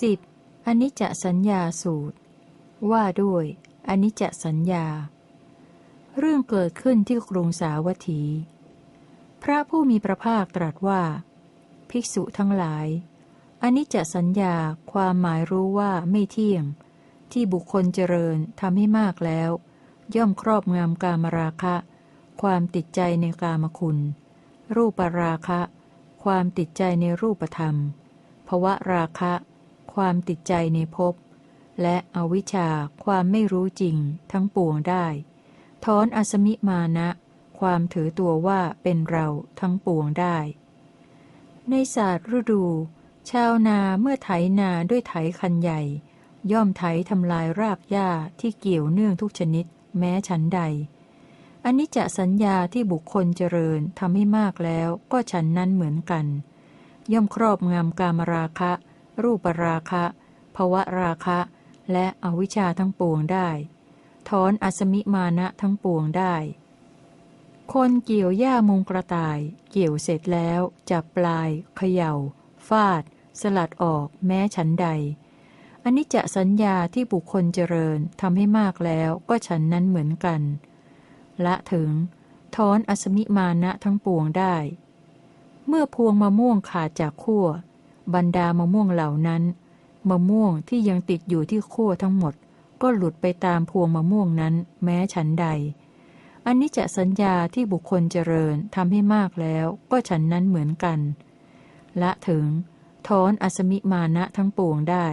สิบอนิจจสัญญาสูตร ว่าด้วยอนิจจสัญญา เรื่องเกิดขึ้นที่กรุงสาวัตถี พระผู้มีพระภาคตรัสว่า ภิกษุทั้งหลาย อนิจจสัญญาความหมายรู้ว่าไม่เที่ยง ที่บุคคลเจริญทำให้มากแล้ว ย่อมครอบงำกามราคะ ความติดใจในกามคุณ รูปราคะ ความติดใจในรูปธรรม ภวะราคะ ความติดใจในภพ และอวิชชาความไม่รู้จริงทั้งปวงได้ ถอนอสมิมานะ ความถือตัวว่าเป็นเราทั้งปวงได้ ในศาสตร์ฤดู ชาวนาเมื่อไถนาด้วยไถคันใหญ่ ย่อมไถทำลายรากหญ้าที่เกี่ยวเนื่องทุกชนิด แม้ฉันใด อันนี้จะสัญญาที่บุคคลเจริญทำให้มากแล้วก็ฉันนั้นเหมือนกัน ย่อมครอบงำกามราคะ รูปราคะภวะราคะ และอวิชชาทั้งปวงได้ ถอนอสมิมานะทั้งปวงได้ คนเกี่ยวหญ้ามุงกระต่าย เกี่ยวเสร็จแล้ว จับปลายเขยา่า ฟาด สลัดออกแม้ฉันใดอันนี้จะสัญญาที่บุคคลเจริญทำให้มากแล้วก็ฉันนั้นเหมือนกัน ละถึง ถอนอสมิมานะทั้งปวงได้ เมื่อพวงมะม่วงขาดจากขั้วบรรดามะม่วงเหล่านั้น มะม่วงที่ยังติดอยู่ที่ขั้วทั้งหมด ก็หลุดไปตามพวงมะม่วงนั้น แม้ฉันใด อันนี้จะสัญญาที่บุคคลเจริญทำให้มากแล้วก็ฉันนั้นเหมือนกัน ละถึง ถอนอสมิมานะทั้งปวงได้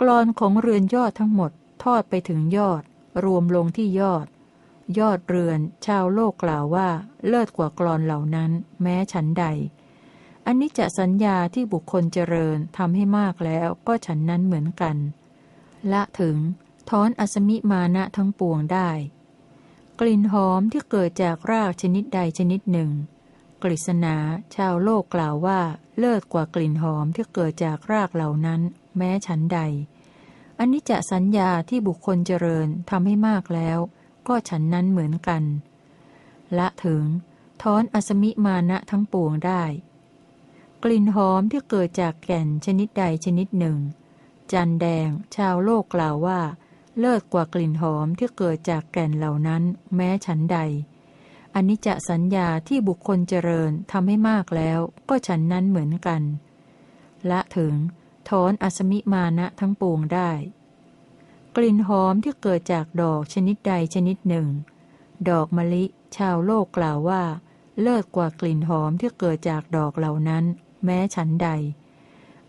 กรอนของเรือนยอดทั้งหมดทอดไปถึงยอด รวมลงที่ยอด ยอดเรือน ชาวโลกกล่าวว่า เลิศกว่ากรอนเหล่านั้น แม้ฉันใด อันนี้จะสัญญาที่บุคคลเจริญทำให้มากแล้วก็ฉันนั้นเหมือนกัน ละถึงถอนอสมิมานะทั้งปวงได้ กลิ่นหอมที่เกิดจากรากชนิดใดชนิดหนึ่ง กฤษณาชาวโลกกล่าวว่า เลิศกว่ากลิ่นหอมที่เกิดจากรากเหล่านั้น แม้ฉันใดอันนี้จะสัญญาที่บุคคลเจริญทำให้มากแล้ว ก็ฉันนั้นเหมือนกัน ละถึงถอนอสมิมานะทั้งปวงได้ กลิ่นหอมที่เกิดจากแก่นชนิดใดชนิดหนึ่ง จันแดง ชาวโลกกล่าวว่า เลิศกว่ากลิ่นหอมที่เกิดจากแก่นเหล่านั้น แม้ฉันใดอนิจจสัญญาที่บุคคลเจริญทำให้มากแล้วก็ฉันนั้นเหมือนกัน ละถึงถอนอสมิมานะทั้งปวงได้ ลิ่นหอมที่เกิดจากดอกชนิดใดชนิดหนึ่ง ดอกมะลิ ชาวโลกกล่าวว่า เลิศกว่ากลิ่นหอมที่เกิดจากดอกเหล่านั้น แม้ฉันใด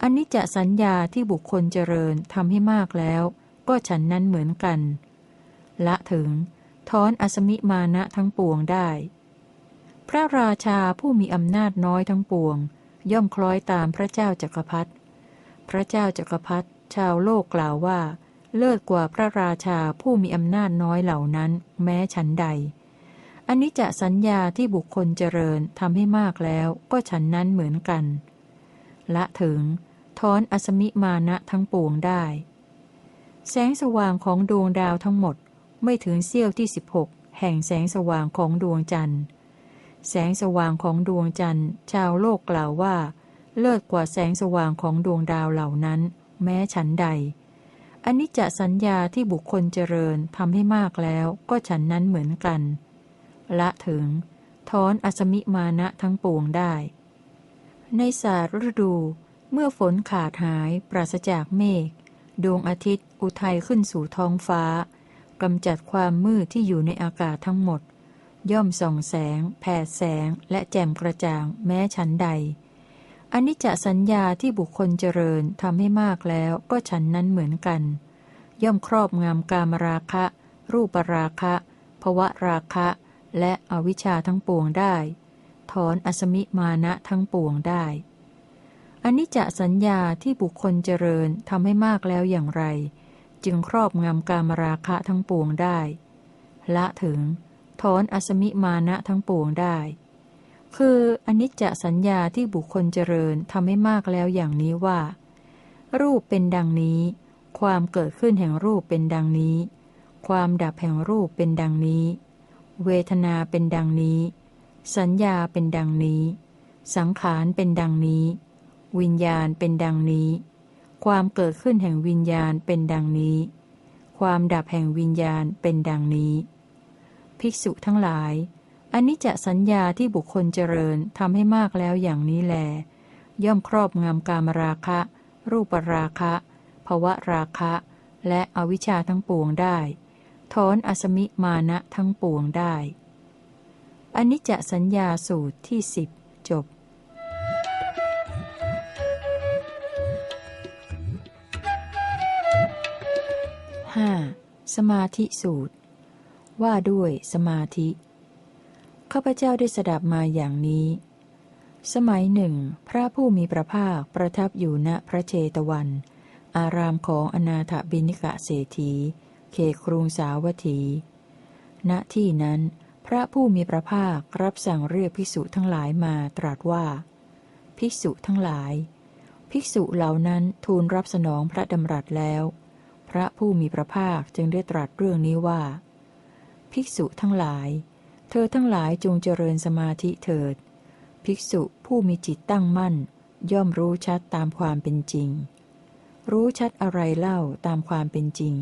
อันนี้จะสัญญาที่บุคคลเจริญทำให้มากแล้ว ก็ฉันนั้นเหมือนกัน ละถึงถอนอสมิมานะทั้งปวงได้ พระราชาผู้มีอำนาจน้อยทั้งปวง ย่อมคล้อยตามพระเจ้าจักรพรรดิพระเจ้าจักรพรรดิชาวโลกกล่าวว่า เลิศกว่าพระราชาผู้มีอำนาจน้อยเหล่านั้น แม้ฉันใด อันนี้จะสัญญาที่บุคคลเจริญทำให้มากแล้ว ก็ฉันนั้นเหมือนกัน ละถึงถอนอสมิมานะทั้งปวงได้ แสงสว่างของดวงดาวทั้งหมดไม่ถึงเสี้ยวที่ 16 แห่งแสงสว่างของดวงจันทร์ แสงสว่างของดวงจันทร์ ชาวโลกกล่าวว่า เลิศกว่าแสงสว่างของดวงดาวเหล่านั้น แม้ฉันใด อันนี้จะสัญญาที่บุคคลเจริญทำให้มากแล้ว ก็ฉันนั้นเหมือนกัน ละถึงถอนอสมิมานะทั้งปวงได้ ในศาสตร์ฤดู เมื่อฝนขาดหายปราศจากเมฆดวงอาทิตย์ อุทัยขึ้นสู่ท้องฟ้ากำจัดความมืดที่อยู่ในอากาศทั้งหมด ย่อมส่องแสง แผดแสงและแจ่มกระจ่างแม้ฉันใด อนนี้จสัญญาที่บุคคลเจริญทำให้มากแล้วก็ฉันนั้นเหมือนกัน ย่อมครอบงำกามราคะ รูปราคะภวะราคะ และอวิชชาทั้งปวงได้ ถอนอสมิมานะทั้งปวงได้อนนี้จสัญญาที่บุคคลเจริญทำให้มากแล้วอย่างไร จึงครอบงำกามราคะทั้งปวงได้ ละถึง ถอนอสมิมานะทั้งปวงได้ คืออนิจจสัญญาที่บุคคลเจริญทำให้มากแล้วอย่างนี้ว่า รูปเป็นดังนี้ ความเกิดขึ้นแห่งรูปเป็นดังนี้ ความดับแห่งรูปเป็นดังนี้ เวทนาเป็นดังนี้ สัญญาเป็นดังนี้ สังขารเป็นดังนี้ วิญญาณเป็นดังนี้ ความเกิดขึ้นแห่งวิญญาณเป็นดังนี้ ความดับแห่งวิญญาณเป็นดังนี้ ภิกษุทั้งหลาย อันนี้จะสัญญาที่บุคคลเจริญทำให้มากแล้วอย่างนี้แล ย่อมครอบงำกามราคะ รูปราคะภวะราคะ และอวิชชาทั้งปวงได้ถอนอสมิมานะทั้งปวงได้อันนี้จะสัญญาสูตรที่สิบจบ 5. สมาธิสูตร ว่าด้วยสมาธิ ข้าพเจ้าได้สดับมาอย่างนี้ สมัยหนึ่ง พระผู้มีพระภาคประทับอยู่ณพระเชตวัน อารามของอนาถบินิกะเศรษฐี เขครุงสาวัตถี ณที่นั้น พระผู้มีพระภาครับสั่งเรียกภิกษุทั้งหลายมาตรัสว่า ภิกษุทั้งหลาย ภิกษุเหล่านั้นทูลรับสนองพระดำรัสแล้ว พระผู้มีพระภาคจึงได้ตรัสเรื่องนี้ว่า ภิกษุทั้งหลาย เธอทั้งหลายจงเจริญสมาธิเถิด ภิกษุผู้มีจิตตั้งมั่น ย่อมรู้ชัดตามความเป็นจริง รู้ชัดอะไรเล่าตามความเป็นจริง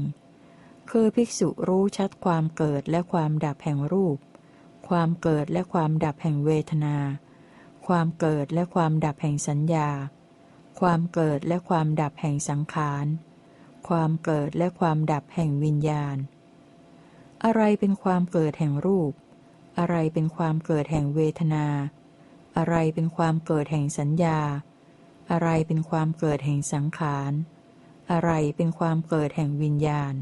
คือภิกษุรู้ชัดความเกิดและความดับแห่งรูป ความเกิดและความดับแห่งเวทนา ความเกิดและความดับแห่งสัญญา ความเกิดและความดับแห่งสังขาร ความเกิดและความดับแห่งวิญญาณ อะไรเป็นความเกิดแห่งรูป อะไรเป็นความเกิดแห่งเวทนา อะไรเป็นความเกิดแห่งสัญญา อะไรเป็นความเกิดแห่งสังขาร อะไรเป็นความเกิดแห่งวิญญาณ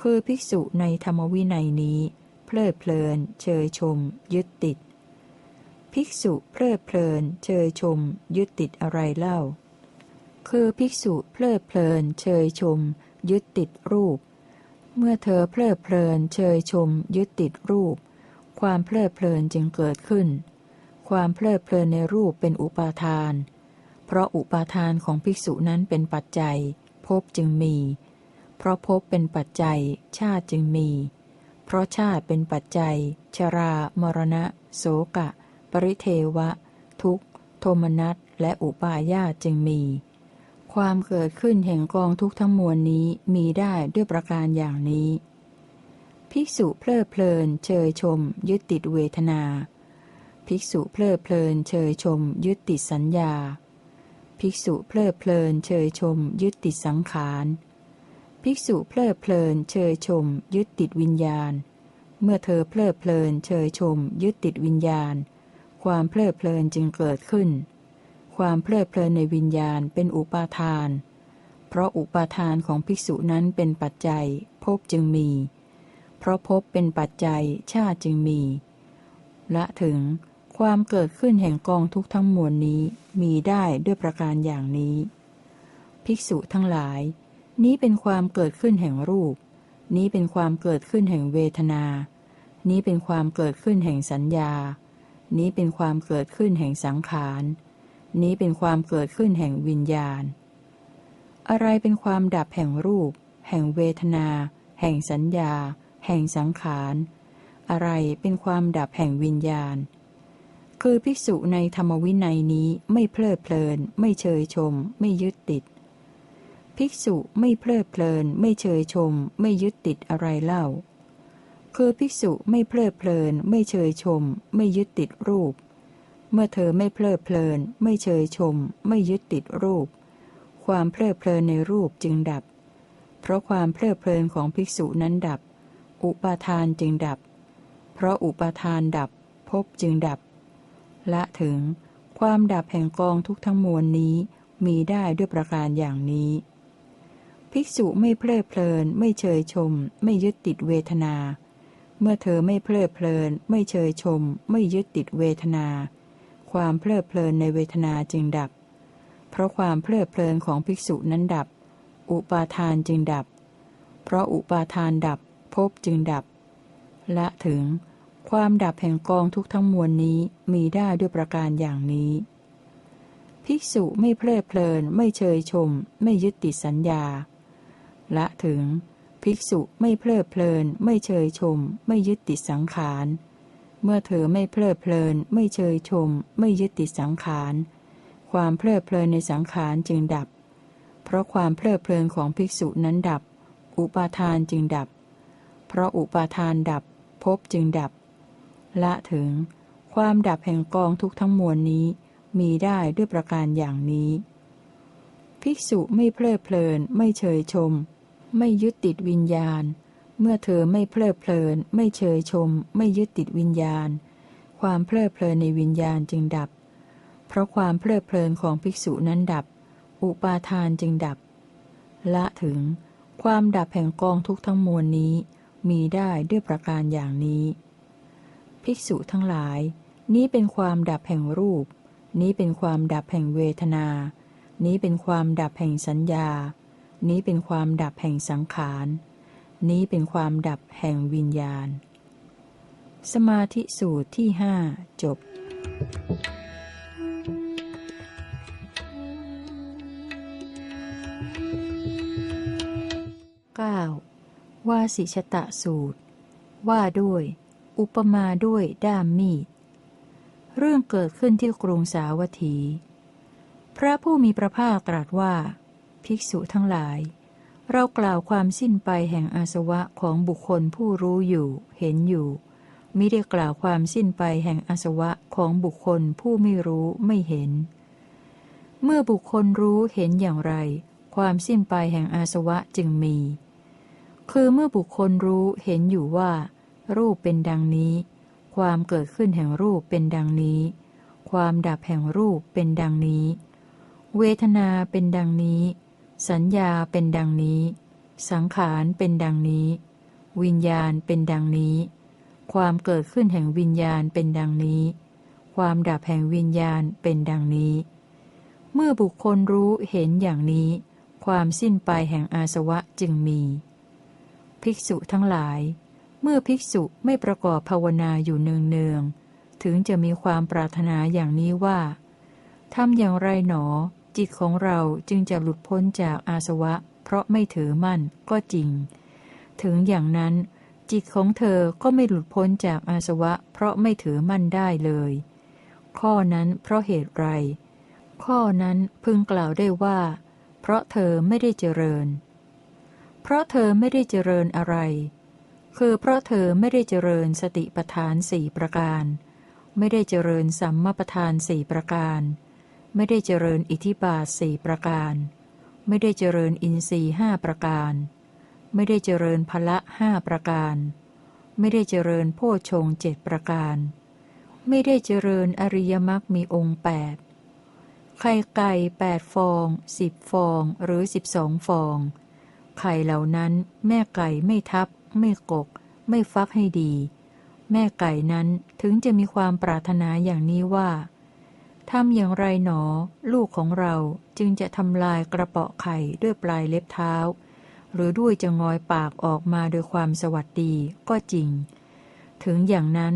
คือภิกษุในธรรมวินัยนี้ เพลิดเพลิน เชยชม ยึดติด ภิกษุเพลิดเพลิน เชยชม ยึดติดอะไรเล่า คือภิกษุเพลิดเพลิน เชยชม ยึดติดรูป เมื่อเธอเพลิดเพลิน เชยชม ยึดติดรูป ความเพลิดเพลินจึงเกิดขึ้น ความเพลิดเพลินในรูปเป็นอุปาทาน เพราะอุปาทานของภิกษุนั้นเป็นปัจจัย ภพจึงมี เพราะภพเป็นปัจจัย ชาติจึงมี เพราะชาติเป็นปัจจัย ชรา มรณะ โสกะ ปริเทวะ ทุกโทมนัสและอุปาญาตจึงมี ความเกิดขึ้นแห่งกองทุกทั้งมวลนี้มีได้ด้วยประการอย่างนี้ ภิกษุเพลิดเพลิน เชยชม ยึดติดเวทนา ภิกษุเพลิดเพลิน เชยชม ยึดติดสัญญา ภิกษุเพลิดเพลิน เชยชม ยึดติดสังขาร ภิกษุเพลิดเพลิน เชยชม ยึดติดวิญญาณ เมื่อเธอเพลิดเพลิน เชยชม ยึดติดวิญญาณ ความเพลิดเพลินจึงเกิดขึ้น ความเพลิดเพลินในวิญญาณเป็นอุปาทาน เพราะอุปาทานของภิกษุนั้นเป็นปัจจัยภพจึงมี เพราะพบเป็นปัจจัยชาติจึงมีและถึงความเกิดขึ้นแห่งกองทุกทั้งมวลนี้มีได้ด้วยประการอย่างนี้ ภิกษุทั้งหลาย นี้เป็นความเกิดขึ้นแห่งรูป นี้เป็นความเกิดขึ้นแห่งเวทนา นี้เป็นความเกิดขึ้นแห่งสัญญา นี้เป็นความเกิดขึ้นแห่งสังขาร นี้เป็นความเกิดขึ้นแห่งวิญญาณ อะไรเป็นความดับแห่งรูป แห่งเวทนา แห่งสัญญา แห่งสังขาร อะไรเป็นความดับแห่งวิญญาณ คือภิกษุในธรรมวินัยนี้ไม่เพลิดเพลิน ไม่เชยชม ไม่ยึดติด ภิกษุไม่เพลิดเพลิน ไม่เชยชม ไม่ยึดติดอะไรเล่า คือภิกษุไม่เพลิดเพลิน ไม่เชยชม ไม่ยึดติดรูป เมื่อเธอไม่เพลิดเพลิน ไม่เชยชม ไม่ยึดติดรูป ความเพลิดเพลินในรูปจึงดับ เพราะความเพลิดเพลินของภิกษุนั้นดับ อุปาทานจึงดับ เพราะอุปาทานดับภพจึงดับ ละถึงความดับแห่งกองทุกทั้งมวลนี้มีได้ด้วยประการอย่างนี้ ภิกษุไม่เพลิดเพลิน ไม่เชยชม ไม่ยึดติดเวทนา เมื่อเธอไม่เพลิดเพลิน ไม่เชยชม ไม่ยึดติดเวทนา ความเพลิดเพลินในเวทนาจึงดับ เพราะความเพลิดเพลินของภิกษุนั้นดับ อุปาทานจึงดับ เพราะอุปาทานดับ ภพจึงดับ และถึง ความดับแห่งกองทุกทั้งมวลนี้มีได้ด้วยประการอย่างนี้ ภิกษุไม่เพลิดเพลิน ไม่เชยชม ไม่ยึดติดสัญญา และถึง ภิกษุไม่เพลิดเพลิน ไม่เชยชม ไม่ยึดติดสังขารเมื่อเธอไม่เพลิดเพลิน ไม่เชยชม ไม่ยึดติดสังขาร ความเพลิดเพลินในสังขารจึงดับ เพราะความเพลิดเพลินของภิกษุนั้นดับ อุปาทานจึงดับ เพราะอุปาทานดับภพจึงดับ ละถึง ความดับแห่งกองทุกทั้งมวลนี้ มีได้ด้วยประการอย่างนี้ ภิกษุไม่เพลิดเพลิน ไม่เชยชม ไม่ยึดติดวิญญาณ เมื่อเธอไม่เพลิดเพลิน ไม่เชยชม ไม่ยึดติดวิญญาณ ความเพลิดเพลินในวิญญาณจึงดับ เพราะความเพลิดเพลินของภิกษุนั้นดับ อุปาทานจึงดับ ละถึง ความดับแห่งกองทุกทั้งมวลนี้ มีได้ด้วยประการอย่างนี้ ภิกษุทั้งหลาย นี้เป็นความดับแห่งรูป นี้เป็นความดับแห่งเวทนา นี้เป็นความดับแห่งสัญญา นี้เป็นความดับแห่งสังขาร นี้เป็นความดับแห่งวิญญาณ สมาธิสูตรที่ห้าจบ 9. ว่าสิชตะสูตร ว่าด้วย อุปมาด้วยด้ามมีด เรื่องเกิดขึ้นที่กรุงสาวัตถี พระผู้มีพระภาคตรัสว่า ภิกษุทั้งหลาย เรากล่าวความสิ้นไปแห่งอาสวะของบุคคลผู้รู้อยู่ เห็นอยู่มิได้กล่าวความสิ้นไปแห่งอาสวะของบุคคลผู้ไม่รู้ไม่เห็น เมื่อบุคคลรู้เห็นอย่างไร ความสิ้นไปแห่งอาสวะจึงมี คือเมื่อบุคคลรู้เห็นอยู่ว่า รูปเป็นดังนี้ ความเกิดขึ้นแห่งรูปเป็นดังนี้ ความดับแห่งรูปเป็นดังนี้ เวทนาเป็นดังนี้ สัญญาเป็นดังนี้ สังขารเป็นดังนี้ วิญญาณเป็นดังนี้ ความเกิดขึ้นแห่งวิญญาณเป็นดังนี้ ความดับแห่งวิญญาณเป็นดังนี้ เมื่อบุคคลรู้เห็นอย่างนี้ ความสิ้นไปแห่งอาสวะจึงมี ภิกษุทั้งหลาย เมื่อภิกษุไม่ประกอบภาวนาอยู่เนืองๆถึงจะมีความปรารถนาอย่างนี้ว่าทำอย่างไรหนอ จิตของเราจึงจะหลุดพ้นจากอาสวะ เพราะไม่ถือมั่นก็จริง ถึงอย่างนั้นจิตของเธอก็ไม่หลุดพ้นจากอาสวะ เพราะไม่ถือมั่นได้เลย ข้อนั้นเพราะเหตุไร ข้อนั้นพึงกล่าวได้ว่า เพราะเธอไม่ได้เจริญ เพราะเธอไม่ได้เจริญอะไร คือเพราะเธอไม่ได้เจริญสติปทานสี่ประการ ไม่ได้เจริญสัมมาปทานสี่ประการ ไม่ได้เจริญอิทิบาทสี่ประการ ไม่ได้เจริญอินทรีห้าประการ ไม่ได้เจริญพละห้าประการ ไม่ได้เจริญโพชงเจ็ดประการ ไม่ได้เจริญอริยมรรคมีองค์แปดไข่ไก่แปดฟองสิบฟองหรือสิบสองฟอง ไข่เหล่านั้นแม่ไก่ไม่ทับ ไม่กก ไม่ฟักให้ดี แม่ไก่นั้นถึงจะมีความปรารถนาอย่างนี้ว่าทำอย่างไรหนอ ลูกของเราจึงจะทำลายกระเปาะไข่ด้วยปลายเล็บเท้า หรือด้วยจะงอยปากออกมาโดยความสวัสดีก็จริง ถึงอย่างนั้น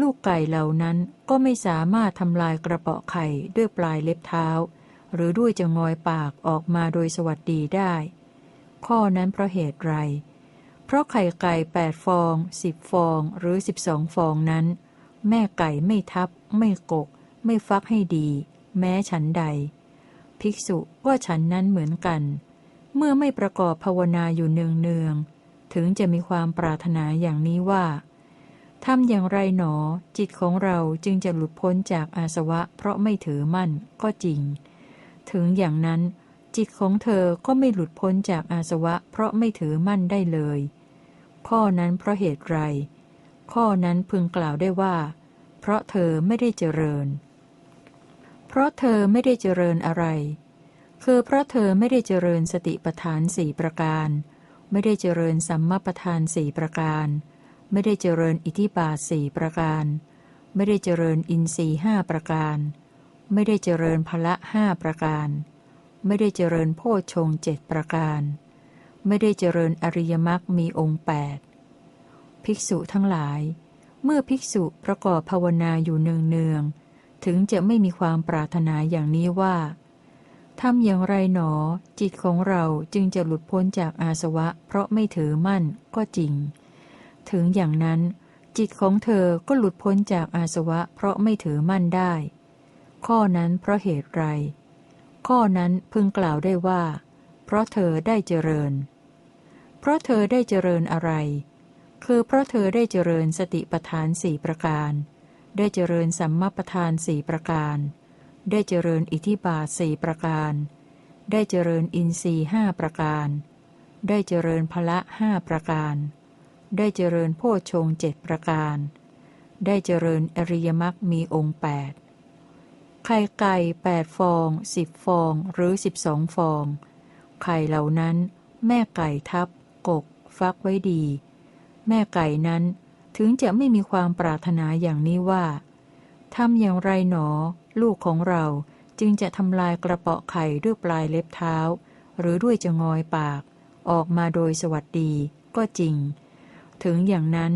ลูกไก่เหล่านั้นก็ไม่สามารถทำลายกระเปาะไข่ด้วยปลายเล็บเท้า หรือด้วยจะงอยปากออกมาโดยสวัสดีได้ ข้อนั้นเพราะเหตุไร เพราะไข่ไก่แปดฟองสิบฟองหรือสิบสองฟองนั้น แม่ไก่ไม่ทับ ไม่กก ไม่ฟักให้ดี แม้ฉันใด ภิกษุว่าฉันนั้นเหมือนกัน เมื่อไม่ประกอบภาวนาอยู่เนืองเนืองถึงจะมีความปรารถนาอย่างนี้ว่าทำอย่างไรหนอ จิตของเราจึงจะหลุดพ้นจากอาสวะ เพราะไม่ถือมั่นก็จริง ถึงอย่างนั้น จิตของเธอก็ไม่หลุดพ้นจากอาสวะ เพราะไม่ถือมั่นได้เลย ข้อนั้นเพราะเหตุไร ข้อนั้นพึงกล่าวได้ว่า เพราะเธอไม่ได้เจริญ เพราะเธอไม่ได้เจริญอะไร คือเพราะเธอไม่ได้เจริญสติปัฏฐานสี่ประการ ไม่ได้เจริญสัมมาปัฏฐานสี่ประการ ไม่ได้เจริญอิทิบาทสี่ประการ ไม่ได้เจริญอินทรีห้าประการ ไม่ได้เจริญพละห้าประการ ไม่ได้เจริญโพชงเจ็ดประการ ไม่ได้เจริญอริยมรรคมีองค์แปดภิกษุทั้งหลาย เมื่อภิกษุประกอบภาวนาอยู่เนืองๆถึงจะไม่มีความปรารถนาอย่างนี้ว่าทำอย่างไรหนอ จิตของเราจึงจะหลุดพ้นจากอาสวะ เพราะไม่ถือมั่นก็จริง ถึงอย่างนั้น จิตของเธอก็หลุดพ้นจากอาสวะ เพราะไม่ถือมั่นได้ ข้อนั้นเพราะเหตุไร ข้อนั้นพึงกล่าวได้ว่า เพราะเธอได้เจริญ เพราะเธอได้เจริญอะไร คือเพราะเธอได้เจริญสติปทานสี่ประการ ได้เจริญสัมมาปทานสี่ประการ ได้เจริญอิทิบาทสี่ประการ ได้เจริญอินทรีห้าประการ ได้เจริญพละห้าประการ ได้เจริญโพชงเจ็ดประการ ได้เจริญอริยมรรคมีองค์แปด ไข่ไก่แปดฟองสิบฟองหรือสิบสองฟอง ไข่เหล่านั้น แม่ไก่ทับ กก ฟักไว้ดี แม่ไก่นั้นถึงจะไม่มีความปรารถนาอย่างนี้ว่าทำอย่างไรหนอ ลูกของเราจึงจะทำลายกระเปาะไข่ด้วยปลายเล็บเท้า หรือด้วยจะงอยปาก ออกมาโดยสวัสดีก็จริง ถึงอย่างนั้น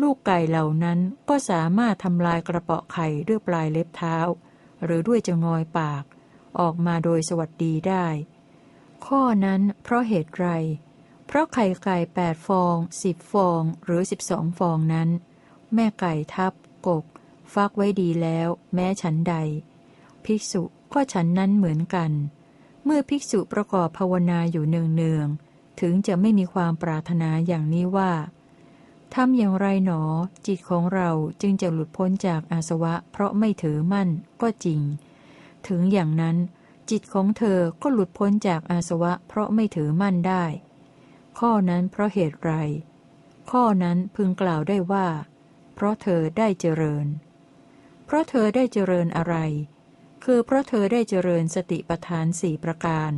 ลูกไก่เหล่านั้นก็สามารถทำลายกระเปาะไข่ด้วยปลายเล็บเท้า หรือด้วยจะงอยปาก ออกมาโดยสวัสดีได้ ข้อนั้นเพราะเหตุไร เพราะไข่ไก่แปดฟองสิบฟองหรือสิบสองฟองนั้น แม่ไก่ทับกก ฟักไว้ดีแล้ว แม้ฉันใด ภิกษุก็ฉันนั้นเหมือนกัน เมื่อภิกษุประกอบภาวนาอยู่เนืองๆถึงจะไม่มีความปรารถนาอย่างนี้ว่า ทำอย่างไรหนอ จิตของเราจึงจะหลุดพ้นจากอาสวะ เพราะไม่ถือมั่นก็จริง ถึงอย่างนั้น จิตของเธอก็หลุดพ้นจากอาสวะ เพราะไม่ถือมั่นได้ ข้อนั้นเพราะเหตุไร ข้อนั้นพึงกล่าวได้ว่า เพราะเธอได้เจริญ เพราะเธอได้เจริญอะไร คือเพราะเธอได้เจริญสติปทานสี่ประการ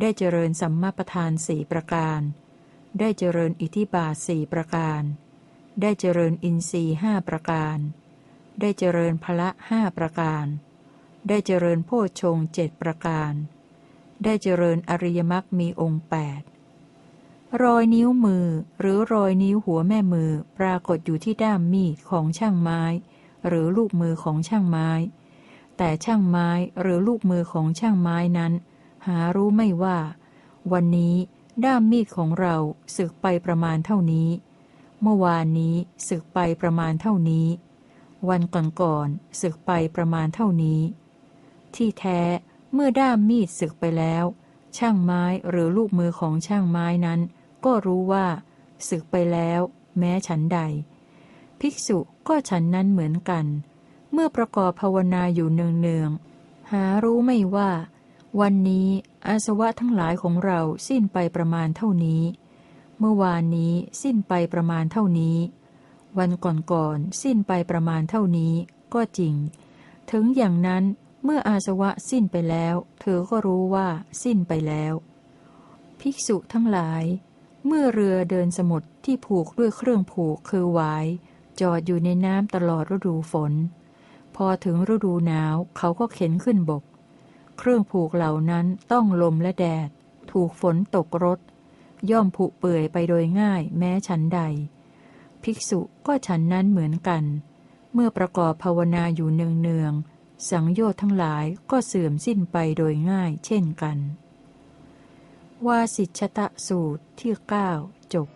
ได้เจริญสัมมาปทานสี่ประการ ได้เจริญอิทิบาทสี่ประการ ได้เจริญอินทรีห้าประการ ได้เจริญพละห้าประการ ได้เจริญโพชงเจ็ดประการ ได้เจริญอริยมรรคมีองค์แปดรอยนิ้วมือหรือรอยนิ้วหัวแม่มือปรากฏอยู่ที่ด้ามมีดของช่างไม้ หรือลูกมือของช่างไม้ แต่ช่างไม้หรือลูกมือของช่างไม้นั้น หารู้ไม่ว่า วันนี้ ด้ามมีดของเราสึกไปประมาณเท่านี้ เมื่อวานนี้สึกไปประมาณเท่านี้ วันก่อนๆสึกไปประมาณเท่านี้ ที่แท้เมื่อด้ามมีดสึกไปแล้ว ช่างไม้หรือลูกมือของช่างไม้นั้น ก็รู้ว่าสึกไปแล้ว แม้ฉันใด ภิกษุก็ฉันนั้นเหมือนกัน เมื่อประกอบภาวนาอยู่เนืองๆหารู้ไม่ว่า วันนี้อาสวะทั้งหลายของเราสิ้นไปประมาณเท่านี้ เมื่อวานนี้สิ้นไปประมาณเท่านี้ วันก่อนๆสิ้นไปประมาณเท่านี้ ก็จริง ถึงอย่างนั้นเมื่ออาสวะสิ้นไปแล้ว เธอก็รู้ว่าสิ้นไปแล้ว ภิกษุทั้งหลาย เมื่อเรือเดินสมุทรที่ผูกด้วยเครื่องผูกคือหวาย จอดอยู่ในน้ำตลอดฤดูฝน พอถึงฤดูหนาวเขาก็เข็นขึ้นบก เครื่องผูกเหล่านั้นต้องลมและแดด ถูกฝนตกรถย่อมผุเปื่อยไปโดยง่ายแม้ฉันใด ภิกษุก็ฉันนั้นเหมือนกัน เมื่อประกอบภาวนาอยู่เนืองๆสังโยชน์ทั้งหลายก็เสื่อมสิ้นไปโดยง่ายเช่นกัน วาสิชตะสูตรที่เก้าจบ